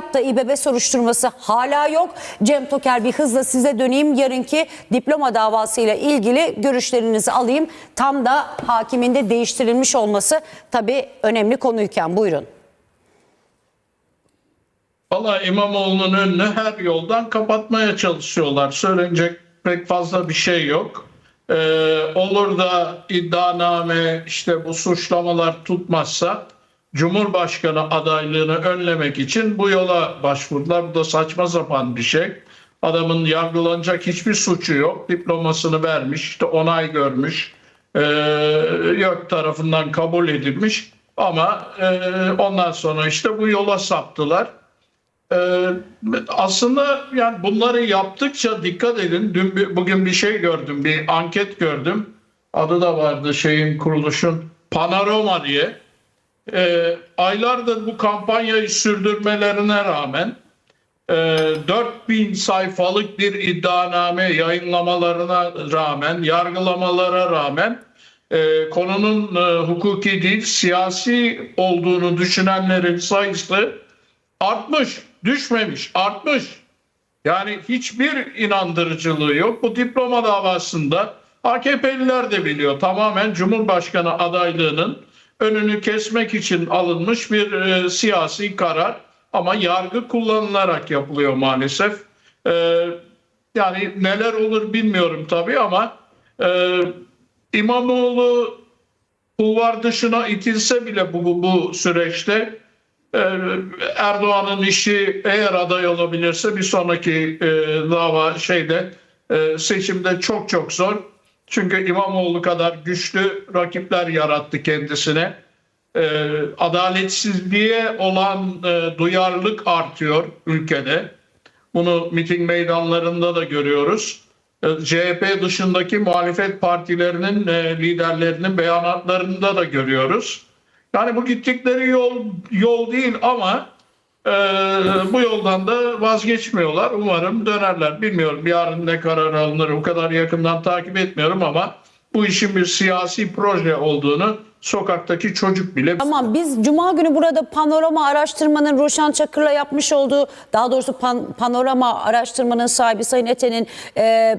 yaptığı İBB soruşturması hala yok. Cem Toker bir hızla size döneyim. Yarınki diploma davasıyla ilgili görüşlerinizi alayım. Tam da hakimin de değiştirilmiş olması tabii önemli konuyken buyurun. Valla İmamoğlu'nun önünü her yoldan kapatmaya çalışıyorlar. Söylenecek pek fazla bir şey yok. Ee, olur da iddianame işte bu suçlamalar tutmazsa Cumhurbaşkanı adaylığını önlemek için bu yola başvurdular. Bu da saçma sapan bir şey. Adamın yargılanacak hiçbir suçu yok. Diplomasını vermiş, işte onay görmüş. Ee, yok tarafından kabul edilmiş. Ama e, ondan sonra işte bu yola saptılar. Ee, aslında yani bunları yaptıkça dikkat edin. Dün bugün bir şey gördüm, bir anket gördüm. Adı da vardı şeyin kuruluşun Panorama diye. Ee, aylardır bu kampanyayı sürdürmelerine rağmen e, 4000 sayfalık bir iddianame yayınlamalarına rağmen, yargılamalara rağmen e, konunun e, hukuki değil siyasi olduğunu düşünenlerin sayısı artmış, düşmemiş, artmış. Yani hiçbir inandırıcılığı yok. Bu diploma davasında AKP'liler de biliyor. Tamamen Cumhurbaşkanı adaylığının önünü kesmek için alınmış bir e, siyasi karar. Ama yargı kullanılarak yapılıyor maalesef. E, yani neler olur bilmiyorum tabii ama e, İmamoğlu kulvar dışına itilse bile bu, bu, bu süreçte ee, Erdoğan'ın işi eğer aday olabilirse bir sonraki e, dava şeyde e, seçimde çok çok zor. Çünkü İmamoğlu kadar güçlü rakipler yarattı kendisine. E, adaletsizliğe olan e, duyarlılık artıyor ülkede. Bunu miting meydanlarında da görüyoruz. E, CHP dışındaki muhalefet partilerinin e, liderlerinin beyanatlarında da görüyoruz. Yani bu gittikleri yol yol değil ama e, bu yoldan da vazgeçmiyorlar. Umarım dönerler. Bilmiyorum yarın ne karar alınır o kadar yakından takip etmiyorum ama bu işin bir siyasi proje olduğunu sokaktaki çocuk bile Tamam biz Cuma günü burada panorama araştırmanın Ruşen Çakır'la yapmış olduğu daha doğrusu pan- panorama araştırmanın sahibi Sayın Ete'nin e,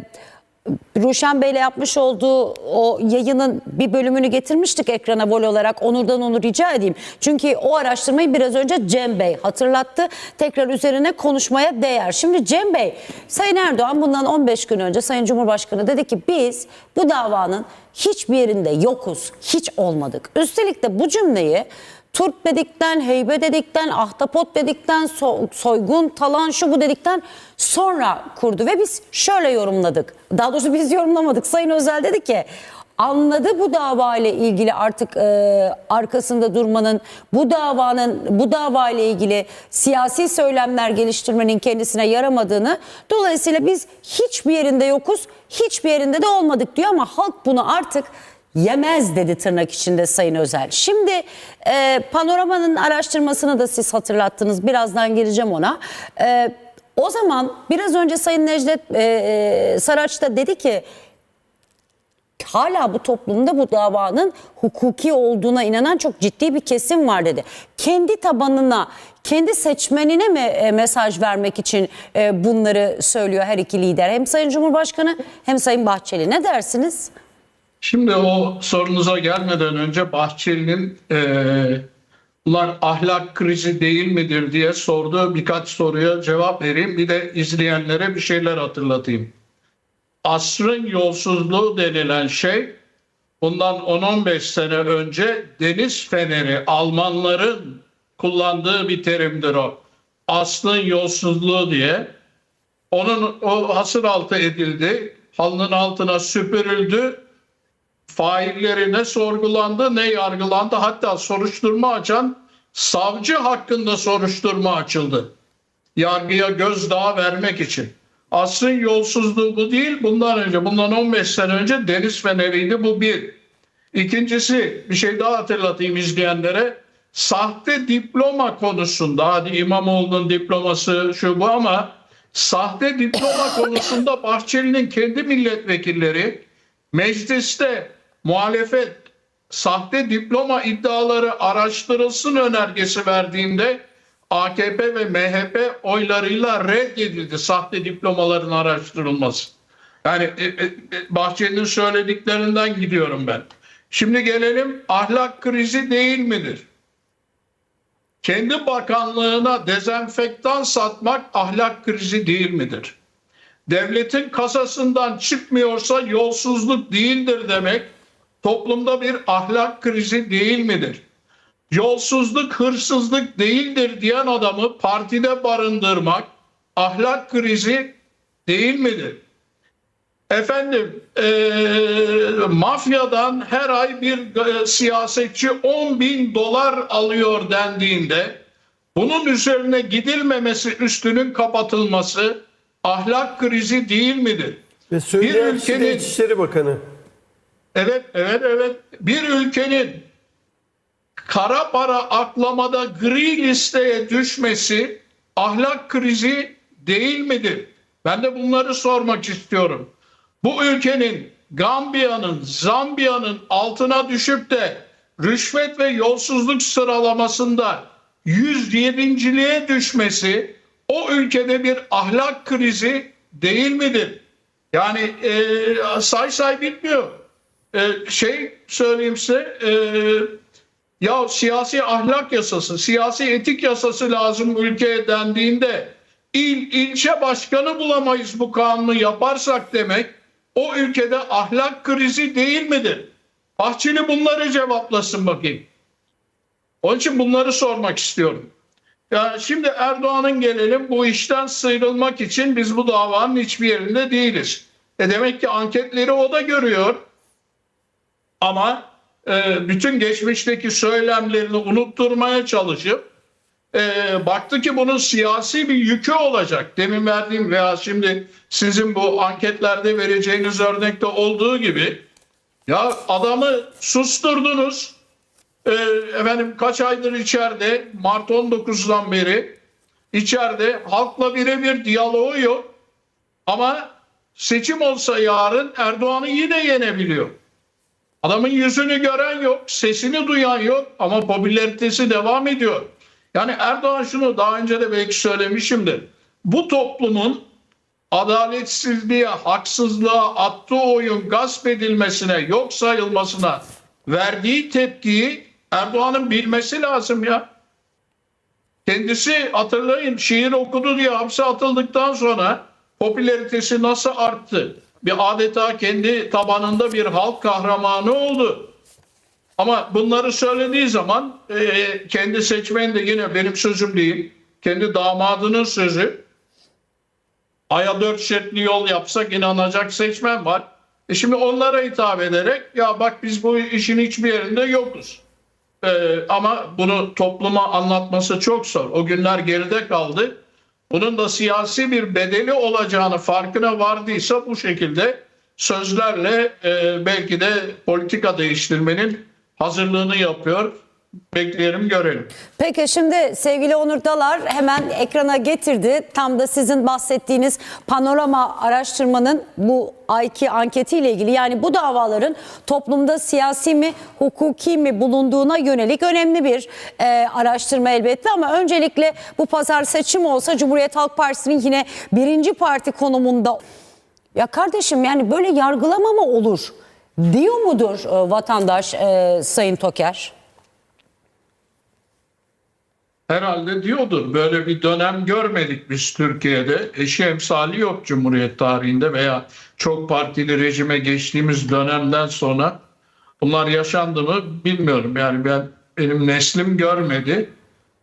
Ruşen Bey'le yapmış olduğu o yayının bir bölümünü getirmiştik ekrana vol olarak. Onur'dan onu rica edeyim. Çünkü o araştırmayı biraz önce Cem Bey hatırlattı. Tekrar üzerine konuşmaya değer. Şimdi Cem Bey, Sayın Erdoğan bundan 15 gün önce Sayın Cumhurbaşkanı dedi ki biz bu davanın hiçbir yerinde yokuz, hiç olmadık. Üstelik de bu cümleyi Turp dedikten, heybe dedikten, ahtapot dedikten, so- soygun, talan şu bu dedikten sonra kurdu. Ve biz şöyle yorumladık. Daha doğrusu biz yorumlamadık. Sayın Özel dedi ki anladı bu dava ile ilgili artık e, arkasında durmanın, bu davanın, bu dava ile ilgili siyasi söylemler geliştirmenin kendisine yaramadığını. Dolayısıyla biz hiçbir yerinde yokuz, hiçbir yerinde de olmadık diyor ama halk bunu artık yemez dedi tırnak içinde Sayın Özel. Şimdi e, panoramanın araştırmasını da siz hatırlattınız. Birazdan geleceğim ona. E, o zaman biraz önce Sayın Necdet e, e, Saraç da dedi ki hala bu toplumda bu davanın hukuki olduğuna inanan çok ciddi bir kesim var dedi. Kendi tabanına, kendi seçmenine mi e, mesaj vermek için e, bunları söylüyor her iki lider? Hem Sayın Cumhurbaşkanı hem Sayın Bahçeli. Ne dersiniz? Şimdi o sorunuza gelmeden önce Bahçeli'nin eee bunlar ahlak krizi değil midir diye sorduğu birkaç soruya cevap vereyim. Bir de izleyenlere bir şeyler hatırlatayım. Asrın yolsuzluğu denilen şey bundan 10-15 sene önce deniz feneri Almanların kullandığı bir terimdir o. Asrın yolsuzluğu diye. Onun o hasır altı edildi. Halının altına süpürüldü failleri ne sorgulandı ne yargılandı hatta soruşturma açan savcı hakkında soruşturma açıldı. Yargıya gözdağı vermek için. Asrın yolsuzluğu bu değil. Bundan önce, bundan 15 sene önce deniz feneriydi bu bir. İkincisi bir şey daha hatırlatayım izleyenlere. Sahte diploma konusunda hadi İmamoğlu'nun diploması şu bu ama sahte diploma konusunda Bahçeli'nin kendi milletvekilleri mecliste muhalefet sahte diploma iddiaları araştırılsın önergesi verdiğinde AKP ve MHP oylarıyla reddedildi sahte diplomaların araştırılması. Yani e, e, e, Bahçeli'nin söylediklerinden gidiyorum ben. Şimdi gelelim ahlak krizi değil midir? Kendi bakanlığına dezenfektan satmak ahlak krizi değil midir? Devletin kasasından çıkmıyorsa yolsuzluk değildir demek toplumda bir ahlak krizi değil midir? Yolsuzluk hırsızlık değildir diyen adamı partide barındırmak ahlak krizi değil midir? Efendim eee, mafyadan her ay bir e, siyasetçi 10 bin dolar alıyor dendiğinde bunun üzerine gidilmemesi üstünün kapatılması ahlak krizi değil midir? Ve söyleyen de ülkenin- İçişleri Bakanı. Evet, evet, evet. Bir ülkenin kara para aklamada gri listeye düşmesi ahlak krizi değil midir? Ben de bunları sormak istiyorum. Bu ülkenin Gambiya'nın, Zambiya'nın altına düşüp de rüşvet ve yolsuzluk sıralamasında 107.liğe düşmesi o ülkede bir ahlak krizi değil midir? Yani e, say say bitmiyor. E, şey söyleyeyim size e, ya siyasi ahlak yasası, siyasi etik yasası lazım ülkeye dendiğinde il ilçe başkanı bulamayız bu kanunu yaparsak demek o ülkede ahlak krizi değil midir? Bahçeli bunları cevaplasın bakayım. Onun için bunları sormak istiyorum. Ya şimdi Erdoğan'ın gelelim bu işten sıyrılmak için biz bu davanın hiçbir yerinde değiliz. E demek ki anketleri o da görüyor. Ama e, bütün geçmişteki söylemlerini unutturmaya çalışıp e, baktı ki bunun siyasi bir yükü olacak. Demin verdiğim veya şimdi sizin bu anketlerde vereceğiniz örnekte olduğu gibi ya adamı susturdunuz. E, efendim kaç aydır içeride Mart 19'dan beri içeride halkla birebir diyaloğu yok. Ama seçim olsa yarın Erdoğan'ı yine yenebiliyor. Adamın yüzünü gören yok, sesini duyan yok ama popülaritesi devam ediyor. Yani Erdoğan şunu daha önce de belki söylemişimdir. Bu toplumun adaletsizliğe, haksızlığa, attığı oyun gasp edilmesine, yok sayılmasına verdiği tepkiyi Erdoğan'ın bilmesi lazım ya. Kendisi hatırlayın şiir okudu diye hapse atıldıktan sonra popülaritesi nasıl arttı? Bir adeta kendi tabanında bir halk kahramanı oldu. Ama bunları söylediği zaman e, kendi seçmeni de yine benim sözüm değil. Kendi damadının sözü. Aya dört şeritli yol yapsak inanacak seçmen var. E şimdi onlara hitap ederek ya bak biz bu işin hiçbir yerinde yokuz. Ee, ama bunu topluma anlatması çok zor. O günler geride kaldı. Bunun da siyasi bir bedeli olacağını farkına vardıysa bu şekilde sözlerle e, belki de politika değiştirmenin hazırlığını yapıyor. Bekleyelim görelim. Peki şimdi sevgili Onur Dalar hemen ekrana getirdi. Tam da sizin bahsettiğiniz panorama araştırmanın bu ayki anketiyle ilgili yani bu davaların toplumda siyasi mi hukuki mi bulunduğuna yönelik önemli bir e, araştırma elbette ama öncelikle bu pazar seçim olsa Cumhuriyet Halk Partisi'nin yine birinci parti konumunda ya kardeşim yani böyle yargılama mı olur diyor mudur e, vatandaş e, Sayın Toker? Herhalde diyordur. Böyle bir dönem görmedik biz Türkiye'de. Eşi emsali yok Cumhuriyet tarihinde veya çok partili rejime geçtiğimiz dönemden sonra bunlar yaşandı mı bilmiyorum. Yani ben benim neslim görmedi.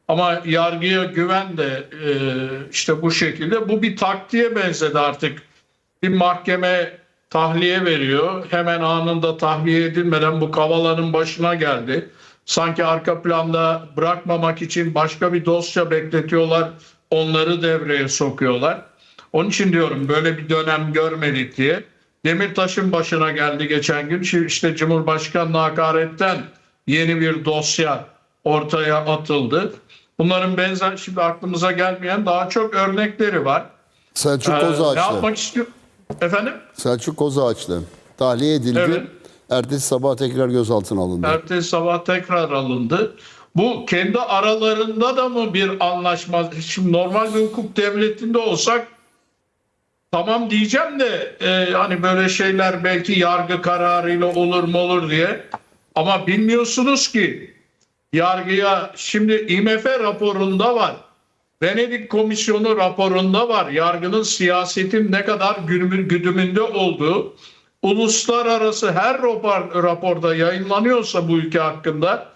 Ama yargıya güven de e, işte bu şekilde. Bu bir taktiğe benzedi artık. Bir mahkeme tahliye veriyor. Hemen anında tahliye edilmeden bu kavalanın başına geldi. Sanki arka planda bırakmamak için başka bir dosya bekletiyorlar. Onları devreye sokuyorlar. Onun için diyorum böyle bir dönem görmedik diye. Demirtaş'ın başına geldi geçen gün. Şimdi işte Cumhurbaşkanı hakaretten yeni bir dosya ortaya atıldı. Bunların benzer şimdi aklımıza gelmeyen daha çok örnekleri var. Selçuk Ee, ne Kozağaçlı. yapmak istiyor? Efendim? Selçuk Kozağaçlı. Tahliye edildi. Evet. Ertesi sabah tekrar gözaltına alındı. Ertesi sabah tekrar alındı. Bu kendi aralarında da mı bir anlaşmaz? Şimdi normal bir hukuk devletinde olsak tamam diyeceğim de e, hani böyle şeyler belki yargı kararıyla olur mu olur diye. Ama bilmiyorsunuz ki yargıya şimdi IMF raporunda var. Venedik Komisyonu raporunda var. Yargının siyasetin ne kadar güdümü- güdümünde olduğu uluslararası her rapor, raporda yayınlanıyorsa bu ülke hakkında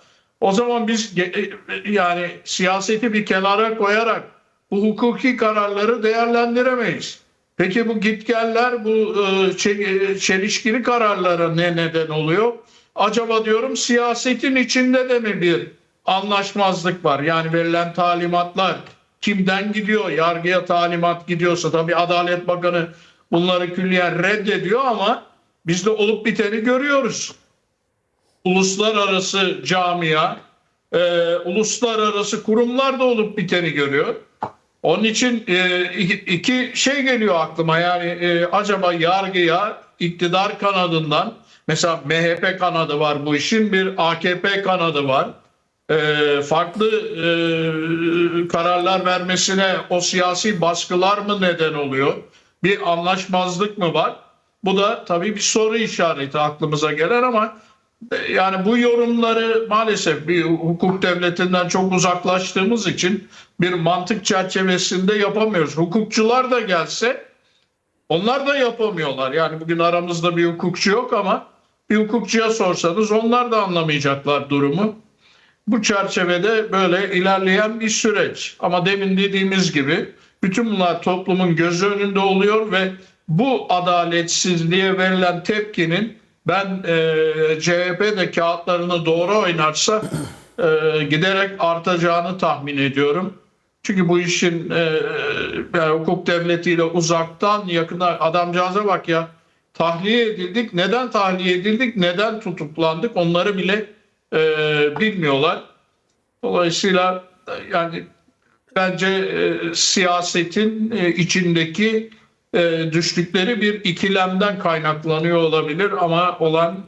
o zaman biz e, yani siyaseti bir kenara koyarak bu hukuki kararları değerlendiremeyiz. Peki bu gitgeller bu e, çe- çelişkili kararlara ne neden oluyor? Acaba diyorum siyasetin içinde de mi bir anlaşmazlık var? Yani verilen talimatlar kimden gidiyor? Yargıya talimat gidiyorsa tabii Adalet Bakanı bunları külliyen reddediyor ama biz de olup biteni görüyoruz. Uluslararası camia, e, uluslararası kurumlar da olup biteni görüyor. Onun için e, iki, şey geliyor aklıma yani e, acaba yargıya iktidar kanadından mesela MHP kanadı var bu işin bir AKP kanadı var. E, farklı e, kararlar vermesine o siyasi baskılar mı neden oluyor? Bir anlaşmazlık mı var? Bu da tabii bir soru işareti aklımıza gelen ama e, yani bu yorumları maalesef bir hukuk devletinden çok uzaklaştığımız için bir mantık çerçevesinde yapamıyoruz. Hukukçular da gelse onlar da yapamıyorlar. Yani bugün aramızda bir hukukçu yok ama bir hukukçuya sorsanız onlar da anlamayacaklar durumu. Bu çerçevede böyle ilerleyen bir süreç. Ama demin dediğimiz gibi bütün bunlar toplumun gözü önünde oluyor ve bu adaletsizliğe verilen tepkinin ben e, CHP de kağıtlarını doğru oynarsa e, giderek artacağını tahmin ediyorum. Çünkü bu işin e, yani hukuk devletiyle uzaktan yakına adamcağıza bak ya tahliye edildik. Neden tahliye edildik? Neden tutuklandık? Onları bile e, bilmiyorlar. Dolayısıyla e, yani bence e, siyasetin e, içindeki e, düştükleri bir ikilemden kaynaklanıyor olabilir ama olan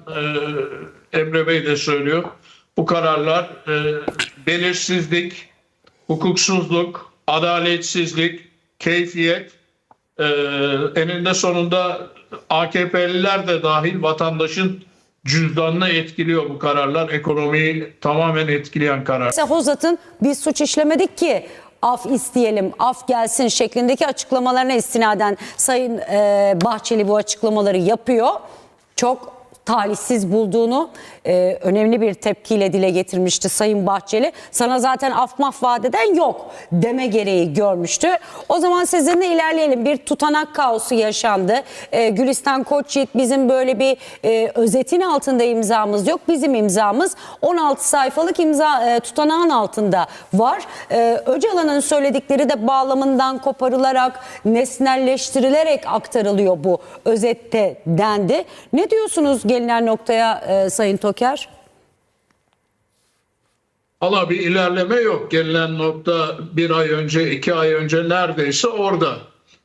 e, Emre Bey de söylüyor. Bu kararlar e, belirsizlik, hukuksuzluk, adaletsizlik, keyfiyet e, eninde sonunda AKP'liler de dahil vatandaşın cüzdanını etkiliyor bu kararlar. Ekonomiyi tamamen etkileyen karar. Mesela Hozat'ın biz suç işlemedik ki af isteyelim, af gelsin şeklindeki açıklamalarına istinaden Sayın e, Bahçeli bu açıklamaları yapıyor. Çok talihsiz bulduğunu e, önemli bir tepkiyle dile getirmişti Sayın Bahçeli. Sana zaten af maf vaat eden yok deme gereği görmüştü. O zaman sizinle ilerleyelim. Bir tutanak kaosu yaşandı. E, Gülistan Koçyiğit bizim böyle bir e, özetin altında imzamız yok. Bizim imzamız 16 sayfalık imza e, tutanağın altında var. E, Öcalan'ın söyledikleri de bağlamından koparılarak, nesnelleştirilerek aktarılıyor bu özette dendi. Ne diyorsunuz gelinen noktaya e, Sayın Toker? Valla bir ilerleme yok. Gelinen nokta bir ay önce, iki ay önce neredeyse orada.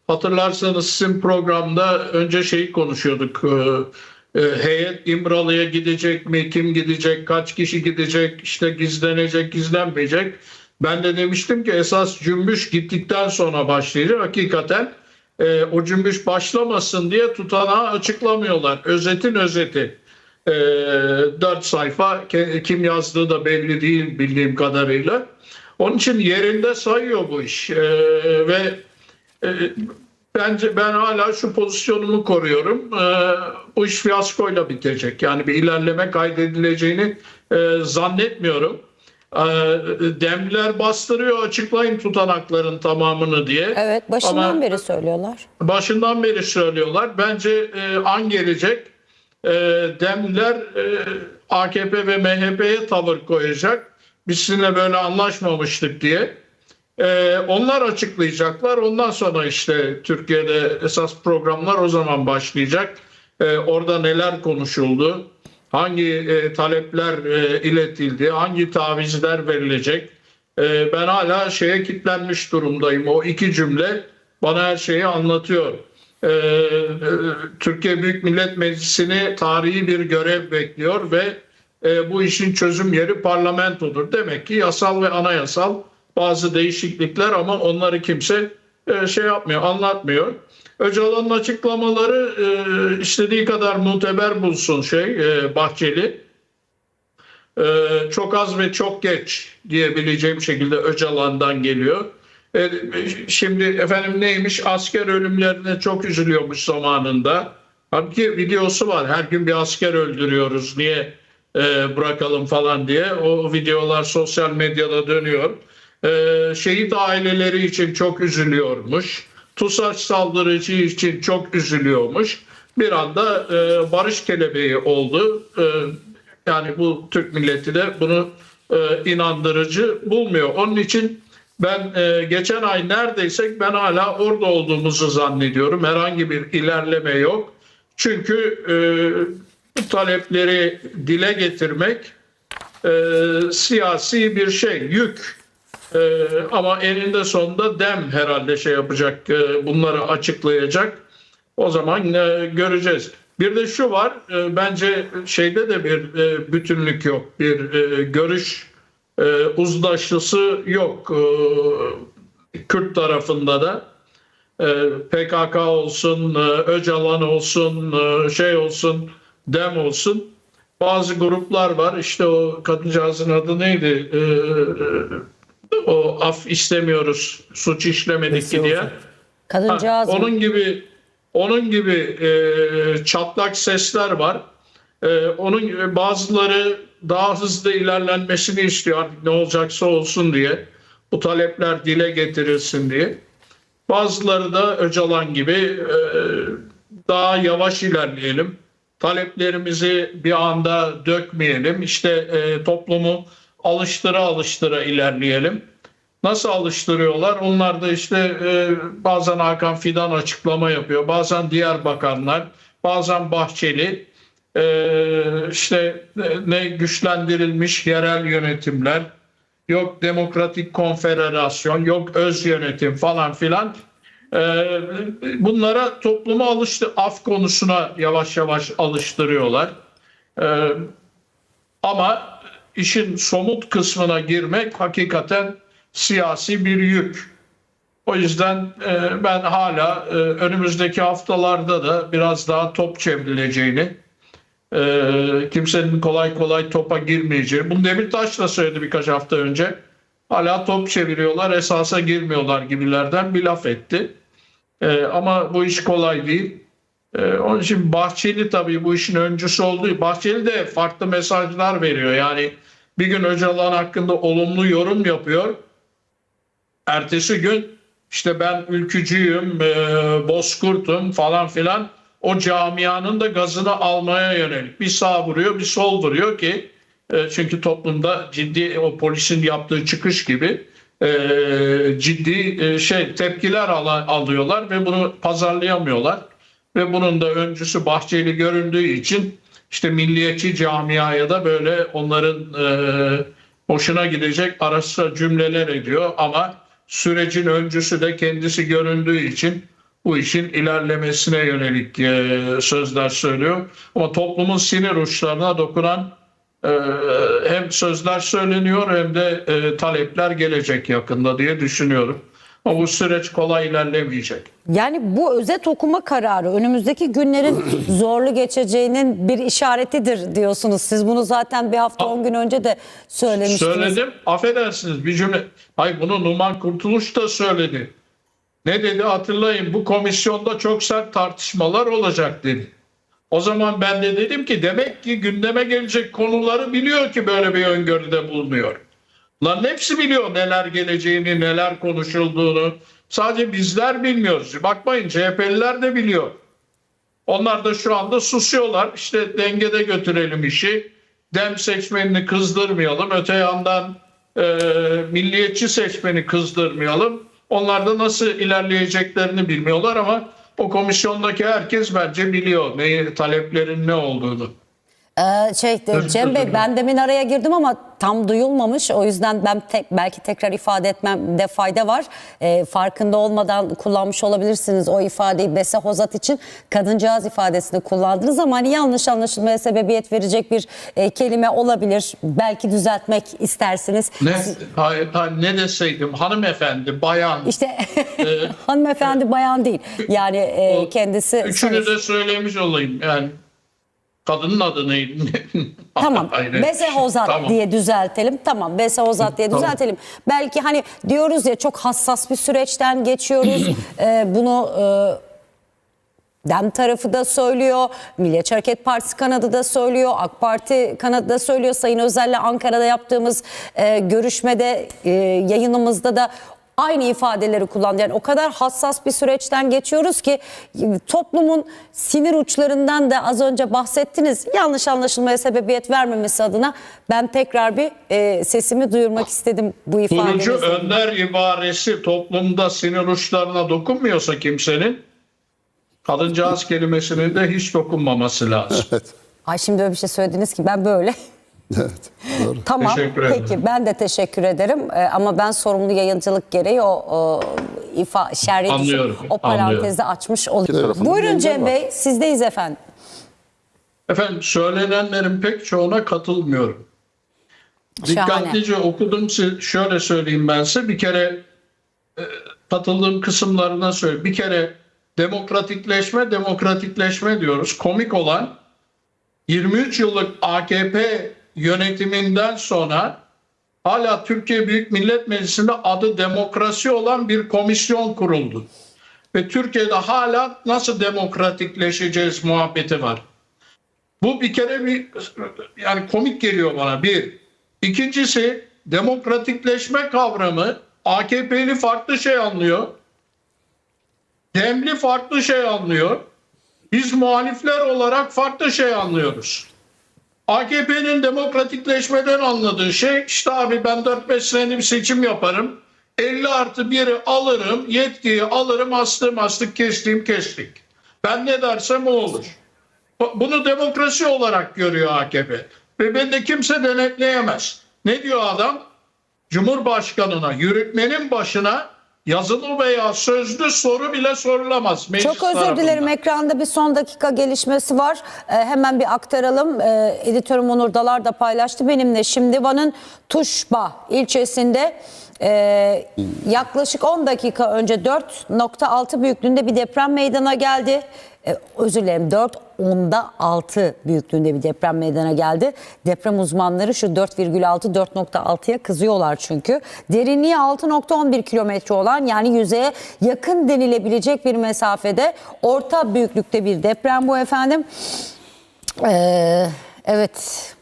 Hatırlarsanız sizin programda önce şeyi konuşuyorduk. Ee, e, heyet İmralı'ya gidecek mi? Kim gidecek? Kaç kişi gidecek? İşte gizlenecek, gizlenmeyecek. Ben de demiştim ki esas cümbüş gittikten sonra başlayacak. Hakikaten e, o cümbüş başlamasın diye tutanağı açıklamıyorlar. Özetin özeti. E, 4 sayfa kim yazdığı da belli değil bildiğim kadarıyla. Onun için yerinde sayıyor bu iş. E, ve e, bence ben hala şu pozisyonumu koruyorum. E, bu iş fiyaskoyla bitecek. Yani bir ilerleme kaydedileceğini e, zannetmiyorum. E, demliler bastırıyor açıklayın tutanakların tamamını diye. Evet başından Ama- beri söylüyorlar. başından beri söylüyorlar. Bence e, an gelecek. E, Demliler e, AKP ve MHP'ye tavır koyacak. Biz sizinle böyle anlaşmamıştık diye. E, onlar açıklayacaklar. Ondan sonra işte Türkiye'de esas programlar o zaman başlayacak. E, orada neler konuşuldu? Hangi e, talepler e, iletildi? Hangi tavizler verilecek? E, ben hala şeye kitlenmiş durumdayım. O iki cümle bana her şeyi anlatıyor. Ee, e, Türkiye Büyük Millet Meclisi'ni tarihi bir görev bekliyor ve e, bu işin çözüm yeri parlamentodur. Demek ki yasal ve anayasal bazı değişiklikler ama onları kimse e, şey yapmıyor, anlatmıyor. Öcalan'ın açıklamaları e, istediği kadar muteber bulsun şey e, Bahçeli. Çok az ve çok geç diyebileceğim şekilde Öcalan'dan geliyor. Şimdi efendim neymiş asker ölümlerine çok üzülüyormuş zamanında. Halbuki videosu var her gün bir asker öldürüyoruz niye bırakalım falan diye. O videolar sosyal medyada dönüyor. E, şehit aileleri için çok üzülüyormuş. TUSAŞ saldırıcı için çok üzülüyormuş. Bir anda e, barış kelebeği oldu. E, yani bu Türk milleti de bunu e, inandırıcı bulmuyor. Onun için ben e, geçen ay neredeyse ben hala orada olduğumuzu zannediyorum. Herhangi bir ilerleme yok. Çünkü e, bu talepleri dile getirmek e, siyasi bir şey, yük. E, ama eninde sonunda dem herhalde şey yapacak, e, bunları açıklayacak. O zaman e, göreceğiz. Bir de şu var, e, bence şeyde de bir e, bütünlük yok, bir e, görüş e, uzlaşısı yok e, Kürt tarafında da. E, PKK olsun, e, Öcalan olsun, e, şey olsun, DEM olsun. Bazı gruplar var. İşte o kadıncağızın adı neydi? E, e, o af istemiyoruz, suç işlemedik ki diye. Ha, Kadıncağız mı? onun gibi onun gibi e, çatlak sesler var. E, onun gibi bazıları daha hızlı ilerlenmesini istiyor artık ne olacaksa olsun diye. Bu talepler dile getirilsin diye. Bazıları da Öcalan gibi e, daha yavaş ilerleyelim. Taleplerimizi bir anda dökmeyelim. İşte e, toplumu alıştıra alıştıra ilerleyelim. Nasıl alıştırıyorlar? Onlar da işte e, bazen Hakan Fidan açıklama yapıyor. Bazen diğer bakanlar. Bazen Bahçeli. E, işte ne- güçlendirilmiş yerel yönetimler. Yok demokratik konfederasyon. Yok öz yönetim falan filan. E, bunlara toplumu alıştı. Af konusuna yavaş yavaş alıştırıyorlar. E, ama işin somut kısmına girmek hakikaten siyasi bir yük. O yüzden e, ben hala e, önümüzdeki haftalarda da biraz daha top çevrileceğini, e, kimsenin kolay kolay topa girmeyeceğini, bunu Demirtaş da söyledi birkaç hafta önce. Hala top çeviriyorlar, esasa girmiyorlar gibilerden bir laf etti. Ama bu iş kolay değil. Onun için Bahçeli tabii bu işin öncüsü olduğu. Bahçeli de farklı mesajlar veriyor. Yani bir gün Öcalan hakkında olumlu yorum yapıyor. Ertesi gün işte ben ülkücüyüm, e, bozkurtum falan filan o camianın da gazını almaya yönelik bir sağ vuruyor bir sol vuruyor ki e, çünkü toplumda ciddi o polisin yaptığı çıkış gibi e, ciddi e, şey tepkiler ala- alıyorlar ve bunu pazarlayamıyorlar ve bunun da öncüsü Bahçeli göründüğü için işte milliyetçi camiaya da böyle onların e, hoşuna gidecek ara sıra cümleler ediyor ama sürecin öncüsü de kendisi göründüğü için bu işin ilerlemesine yönelik e, sözler söylüyor. Ama toplumun sinir uçlarına dokunan e, hem sözler söyleniyor hem de e, talepler gelecek yakında diye düşünüyorum. Ama bu süreç kolay ilerlemeyecek. Yani bu özet okuma kararı önümüzdeki günlerin zorlu geçeceğinin bir işaretidir diyorsunuz. Siz bunu zaten bir hafta 10 gün önce de söylemiştiniz. Söyledim. Affedersiniz bir cümle. Hayır bunu Numan Kurtuluş da söyledi. Ne dedi hatırlayın bu komisyonda çok sert tartışmalar olacak dedi. O zaman ben de dedim ki demek ki gündeme gelecek konuları biliyor ki böyle bir öngörüde bulunuyor. Lan hepsi biliyor neler geleceğini, neler konuşulduğunu. Sadece bizler bilmiyoruz. Bakmayın CHP'liler de biliyor. Onlar da şu anda susuyorlar. İşte dengede götürelim işi. Dem seçmenini kızdırmayalım. Öte yandan e, milliyetçi seçmeni kızdırmayalım. Onlar da nasıl ilerleyeceklerini bilmiyorlar ama o komisyondaki herkes bence biliyor neyi, taleplerin ne olduğunu. Ee, şey Cem Bey ben demin araya girdim ama tam duyulmamış. O yüzden ben te- belki tekrar ifade etmemde fayda var. Ee, farkında olmadan kullanmış olabilirsiniz o ifadeyi Bese Hozat için kadıncağız ifadesini kullandınız ama hani yanlış anlaşılmaya sebebiyet verecek bir e, kelime olabilir. Belki düzeltmek istersiniz. Ne, hayır, hayır, ne deseydim hanımefendi, bayan. İşte hanımefendi bayan değil. Yani e, kendisi Üçünü de söylemiş olayım yani. Kadının adı neydi? Tamam. Hayır, Bese Hozat tamam. diye düzeltelim. Tamam. Bese Hozat diye Tamam. düzeltelim. Belki hani diyoruz ya çok hassas bir süreçten geçiyoruz. Ee, bunu e, DEM tarafı da söylüyor. Milliyetçi Hareket Partisi kanadı da söylüyor. AK Parti kanadı da söylüyor. Sayın Özel'le Ankara'da yaptığımız e, görüşmede e, yayınımızda da aynı ifadeleri kullandı. Yani o kadar hassas bir süreçten geçiyoruz ki toplumun sinir uçlarından da az önce bahsettiniz. Yanlış anlaşılmaya sebebiyet vermemesi adına ben tekrar bir e, sesimi duyurmak istedim bu Kurucu ifadenizle. önder ibaresi toplumda sinir uçlarına dokunmuyorsa kimsenin kadıncağız kelimesinin de hiç dokunmaması lazım. Evet. Ay şimdi öyle bir şey söylediniz ki ben böyle. Evet. Doğru. Tamam. Teşekkür ederim. Peki ben de teşekkür ederim. Ee, ama ben sorumlu yayıncılık gereği o, o ifa şerhi Anlıyorum, o parantezi anlıyorum. açmış tarafında Buyurun Cem var. Bey sizdeyiz efendim. Efendim söylenenlerin pek çoğuna katılmıyorum. Şahane. Dikkatlice okudum. Size Şöyle söyleyeyim ben size. Bir kere e, katıldığım kısımlarına söyle. Bir kere demokratikleşme, demokratikleşme diyoruz. Komik olan 23 yıllık AKP yönetiminden sonra hala Türkiye Büyük Millet Meclisi'nde adı demokrasi olan bir komisyon kuruldu. Ve Türkiye'de hala nasıl demokratikleşeceğiz muhabbeti var. Bu bir kere bir yani komik geliyor bana bir. İkincisi demokratikleşme kavramı AKP'li farklı şey anlıyor. Demli farklı şey anlıyor. Biz muhalifler olarak farklı şey anlıyoruz. AKP'nin demokratikleşmeden anladığı şey işte abi ben 4-5 seneli seçim yaparım. 50 artı 1'i alırım, yetkiyi alırım, astığım astık, kestiğim kestik. Ben ne dersem o olur. Bunu demokrasi olarak görüyor AKP. Ve beni de kimse denetleyemez. Ne diyor adam? Cumhurbaşkanına, yürütmenin başına yazılı veya sözlü soru bile sorulamaz. Meclis Çok özür tarafından. dilerim ekranda bir son dakika gelişmesi var. Ee, hemen bir aktaralım. Ee, editörüm Onur Dalar da paylaştı benimle. Şimdi Van'ın Tuşba ilçesinde e, yaklaşık 10 dakika önce 4.6 büyüklüğünde bir deprem meydana geldi. Ee, özür dilerim 4 onda 6 büyüklüğünde bir deprem meydana geldi. Deprem uzmanları şu 4,6 4.6'ya kızıyorlar çünkü. Derinliği 6.11 kilometre olan yani yüzeye yakın denilebilecek bir mesafede orta büyüklükte bir deprem bu efendim. Ee, evet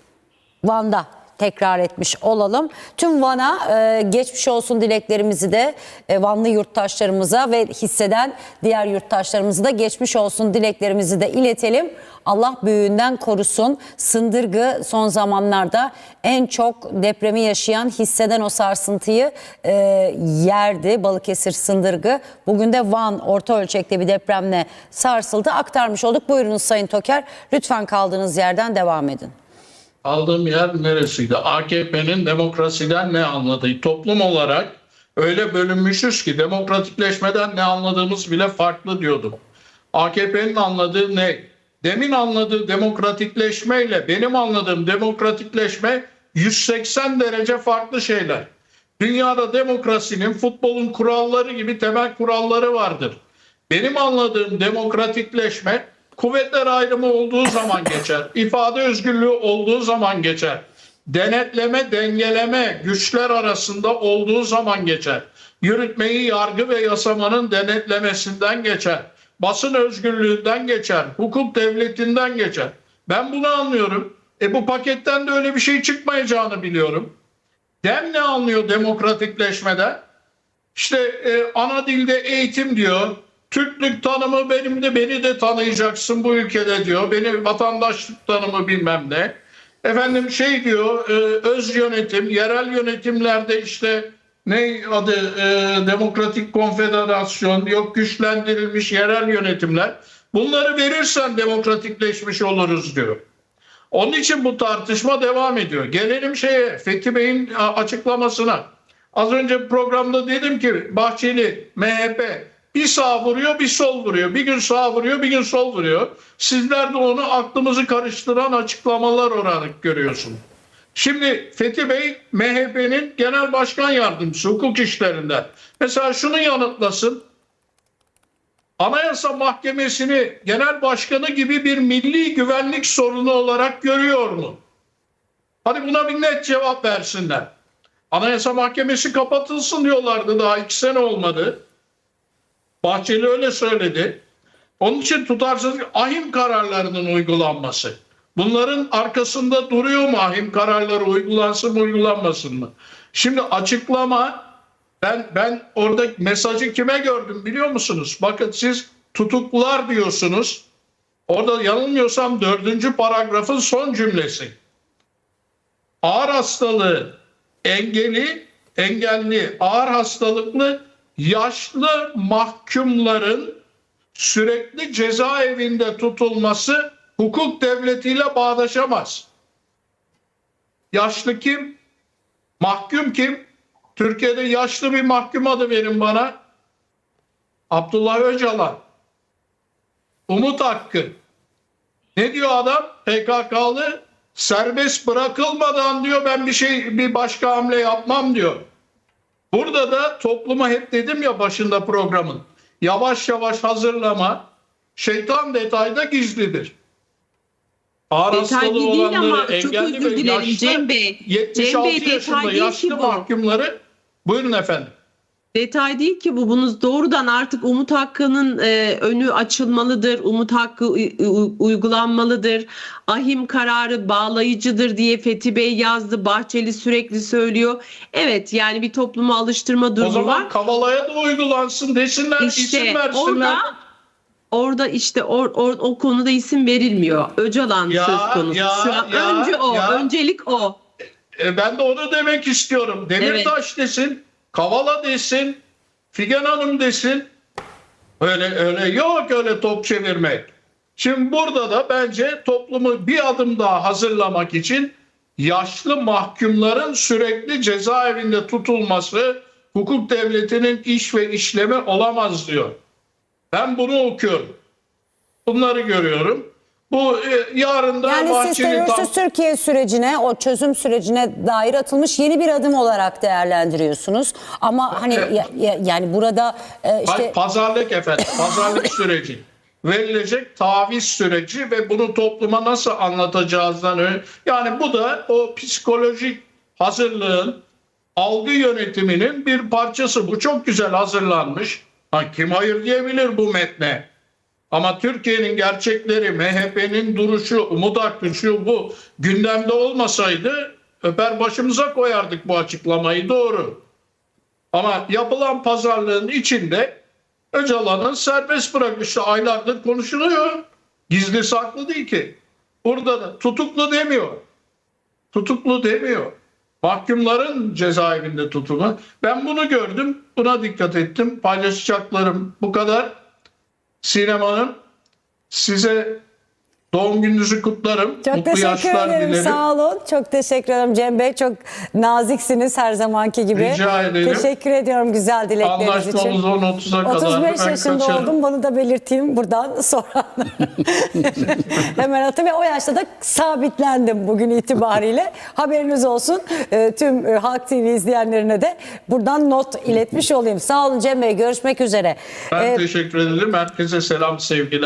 Van'da tekrar etmiş olalım. Tüm Van'a e, geçmiş olsun dileklerimizi de e, Vanlı yurttaşlarımıza ve hisseden diğer yurttaşlarımıza da geçmiş olsun dileklerimizi de iletelim. Allah büyüğünden korusun. Sındırgı son zamanlarda en çok depremi yaşayan, hisseden o sarsıntıyı e, yerdi. Balıkesir Sındırgı. Bugün de Van orta ölçekte bir depremle sarsıldı. Aktarmış olduk. Buyurunuz Sayın Toker. Lütfen kaldığınız yerden devam edin. Aldığım yer neresiydi? AKP'nin demokrasiden ne anladığı. Toplum olarak öyle bölünmüşüz ki demokratikleşmeden ne anladığımız bile farklı diyordum. AKP'nin anladığı ne? Demin anladığı demokratikleşmeyle benim anladığım demokratikleşme 180 derece farklı şeyler. Dünyada demokrasinin futbolun kuralları gibi temel kuralları vardır. Benim anladığım demokratikleşme kuvvetler ayrımı olduğu zaman geçer. İfade özgürlüğü olduğu zaman geçer. Denetleme, dengeleme güçler arasında olduğu zaman geçer. Yürütmeyi yargı ve yasamanın denetlemesinden geçer. Basın özgürlüğünden geçer. Hukuk devletinden geçer. Ben bunu anlıyorum. E bu paketten de öyle bir şey çıkmayacağını biliyorum. Dem ne anlıyor demokratikleşmeden? İşte e, ana dilde eğitim diyor. Türklük tanımı benim de beni de tanıyacaksın bu ülkede diyor. Beni vatandaşlık tanımı bilmem ne. Efendim şey diyor e, öz yönetim, yerel yönetimlerde işte ne adı e, demokratik konfederasyon yok güçlendirilmiş yerel yönetimler. Bunları verirsen demokratikleşmiş oluruz diyor. Onun için bu tartışma devam ediyor. Gelelim şeye Fethi Bey'in açıklamasına. Az önce programda dedim ki Bahçeli, MHP bir sağ vuruyor bir sol vuruyor. Bir gün sağ vuruyor bir gün sol vuruyor. Sizler de onu aklımızı karıştıran açıklamalar olarak görüyorsunuz. Şimdi Fethi Bey MHP'nin genel başkan yardımcısı hukuk işlerinden. Mesela şunu yanıtlasın. Anayasa Mahkemesi'ni genel başkanı gibi bir milli güvenlik sorunu olarak görüyor mu? Hadi buna bir net cevap versinler. Anayasa Mahkemesi kapatılsın diyorlardı daha iki sene olmadı. Bahçeli öyle söyledi. Onun için tutarsızlık ahim kararlarının uygulanması. Bunların arkasında duruyor mu ahim kararları uygulansın mı uygulanmasın mı? Şimdi açıklama ben ben orada mesajı kime gördüm biliyor musunuz? Bakın siz tutuklular diyorsunuz. Orada yanılmıyorsam dördüncü paragrafın son cümlesi. Ağır hastalığı, engeli, engelli, ağır hastalıklı yaşlı mahkumların sürekli cezaevinde tutulması hukuk devletiyle bağdaşamaz. Yaşlı kim? Mahkum kim? Türkiye'de yaşlı bir mahkum adı verin bana. Abdullah Öcalan. Umut Hakkı. Ne diyor adam? PKK'lı serbest bırakılmadan diyor ben bir şey bir başka hamle yapmam diyor. Burada da topluma hep dedim ya başında programın. Yavaş yavaş hazırlama. Şeytan detayda gizlidir. Ağır Detay hastalığı değil olanları, ama çok engelli özür ve dilerim yaşlı Cem Bey. 76 Cem Bey, yaşında yaşlı mahkumları buyurun efendim. Detay değil ki bu. Bunun doğrudan artık Umut Hakkı'nın e, önü açılmalıdır. Umut Hakkı u- uygulanmalıdır. Ahim kararı bağlayıcıdır diye Fethi Bey yazdı. Bahçeli sürekli söylüyor. Evet yani bir topluma alıştırma O durumu zaman var. Kavala'ya da uygulansın desinler, isim İşte versinler. orada orada işte or, or- o konuda isim verilmiyor. Öcalan Ya, söz konusu. ya, Şu an ya, önce o, ya. öncelik o. E, ben de onu demek istiyorum. Demirtaş desin, Kavala desin, Figen Hanım desin. Öyle öyle yok öyle top çevirmek. Şimdi burada da bence toplumu bir adım daha hazırlamak için yaşlı mahkumların sürekli cezaevinde tutulması hukuk devletinin iş ve işlemi olamaz diyor. Ben bunu okuyorum. Bunları görüyorum. Bu e, yarın da Yani siz Bahçeli tam- terörsüz Türkiye sürecine, o çözüm sürecine dair atılmış yeni bir adım olarak değerlendiriyorsunuz. Ama hani ya- ya- yani burada e, işte pazarlık efendim. Pazarlık süreci. Verilecek taviz süreci ve bunu topluma nasıl anlatacağızdan öne. Yani bu da o psikolojik hazırlığın algı yönetiminin bir parçası. Bu çok güzel hazırlanmış. Ha, kim hayır diyebilir bu metne? Ama Türkiye'nin gerçekleri, MHP'nin duruşu, Umut Hakkı şu bu gündemde olmasaydı öper başımıza koyardık bu açıklamayı doğru. Ama yapılan pazarlığın içinde Öcalan'ın serbest bırakışı aylardır konuşuluyor. Gizli saklı değil ki. Burada da tutuklu demiyor. Tutuklu demiyor. Mahkumların cezaevinde tutumu. Ben bunu gördüm. Buna dikkat ettim. Paylaşacaklarım bu kadar. Sinem Hanım size doğum gününüzü kutlarım. çok Mutlu teşekkür yaşlar ederim. dilerim. Sağ olun. Çok teşekkür ederim Cem Bey. Çok naziksiniz her zamanki gibi. Rica ederim. Teşekkür ediyorum güzel dilekleriniz için. Anlaşmamız 10.30'a kadar. 35 Ben yaşında kaçarım. oldum. Bunu da belirteyim buradan sonra. Hemen atı ve o yaşta da sabitlendim bugün itibariyle. Haberiniz olsun. Ee, tüm e, Halk TV izleyenlerine de buradan not iletmiş olayım. Sağ olun Cem Bey. Görüşmek üzere. Ben Ee, teşekkür ederim. Herkese selam sevgiler.